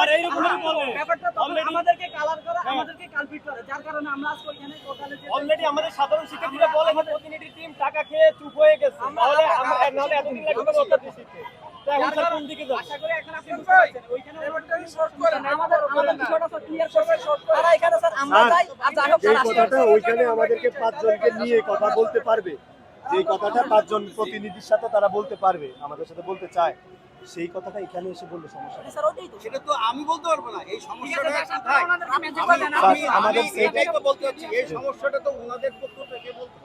আর এইরকমই বলে। কালার করে কালপিট করে যার কারণে আমরা আজকে ওইখানে অলরেডি আমাদের সাধারণ শিক্ষার্থীরা বলে যে প্রতিনিধি টিম টাকা খেয়ে চুপ হয়ে গেছে। আমরা নাহলে লাগবে দিতে আমাদেরকে পাঁচজনকে নিয়ে কথা বলতে পারবে। যে কথাটা পাঁচজন প্রতিনিধির সাথে তারা বলতে পারবে আমাদের সাথে বলতে চায়। সেই কথাটা এখানে এসে বললে সমস্যা সেটা তো আমি বলতে পারব না। এই সমস্যাটা আমাদের আমি এটাই তো বলতে চাচ্ছি এই সমস্যাটা তো ওনাদের পক্ষ থেকে বলতে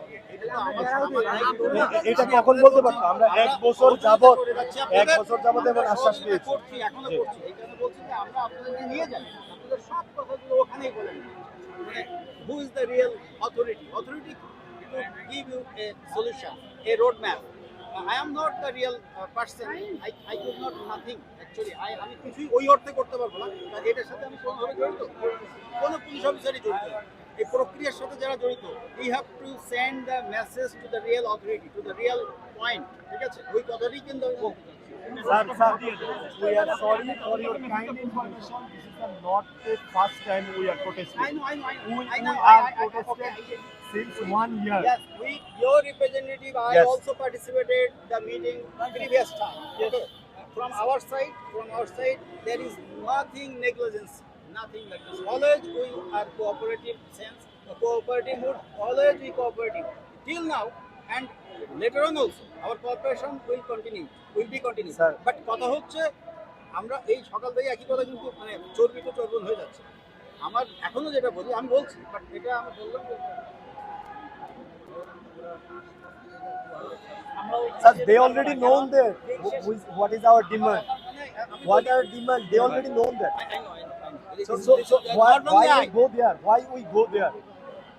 এটা কখন বলতে পারতো আমরা এক বছর যাবত এক বছর যাবত এবং আশ্বাস পেয়েছি। এখনও করছি। এই কারণে বলছি যে আমরা আপনাদেরকে নিয়ে যাই। আপনাদের সব কথাগুলো ওখানেই বলে who is the real authority authority to give you a solution a road map I am not the real person I I could not nothing actually I আমি কিছুই ওই অর্থে করতে পারব না। কারণ এটার সাথে আমি কোনোভাবে জড়িত। কোনো পুলিশ অফিসারই জড়িত। এই প্রক্রিয়ার সাথে যারা জড়িত you have to send the message to the real authority to the real point ঠিক আছে? ওই কথাটাই কিন্তু আমি বলতে Sir, sir, we are sorry for your kind information. This is the not the first time we are protesting. I know, I know, I know. We, I we are I, I, I, okay, protesting I- since one year. Yes, we, your representative, I Yes. also participated the meeting previous time. Okay. From our side, from our side, there is nothing negligence, nothing like this. Always we are cooperative sense, cooperative mood, always we cooperative. Till now, and later on also, our cooperation will continue, will be continued. Sir. But কথা হচ্ছে আমরা এই সকাল থেকে একই কথা কিন্তু মানে চর্বিত চর্বণ হয়ে যাচ্ছে আমার এখনও যেটা বলি আমি বলছি বাট এটা আমি বললাম Sir, they already know that what is our demand. What are demand? They already know that. So, so, so why, why we go there? Why we go there?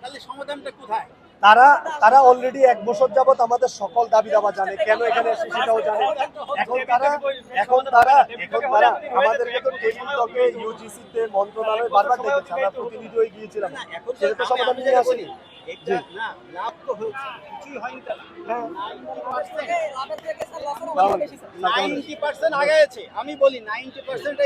তাহলে সমাধানটা কোথায় তারা তারা অলরেডি এক বছর যাবত আমাদের সকল দাবি দাবা জানে কেন এখানে এসে সেটাও জানে এখন তারা এখন তারা এখন তারা আমাদেরকে তো টেবিল টকে ইউজিসি তে মন্ত্রণালয় বারবার ডেকেছে আমরা প্রতিনিধি হয়ে গিয়েছিলাম। এখন সেটা তো সমাধান নিয়ে আসেনি। হ্যাঁ। 90% লাভের থেকে স্যার লসের তাহলে- অনেক বেশি স্যার নাইনটি পার্সেন্ট আগাইছে আমি বলি নাইনটি পার্সেন্ট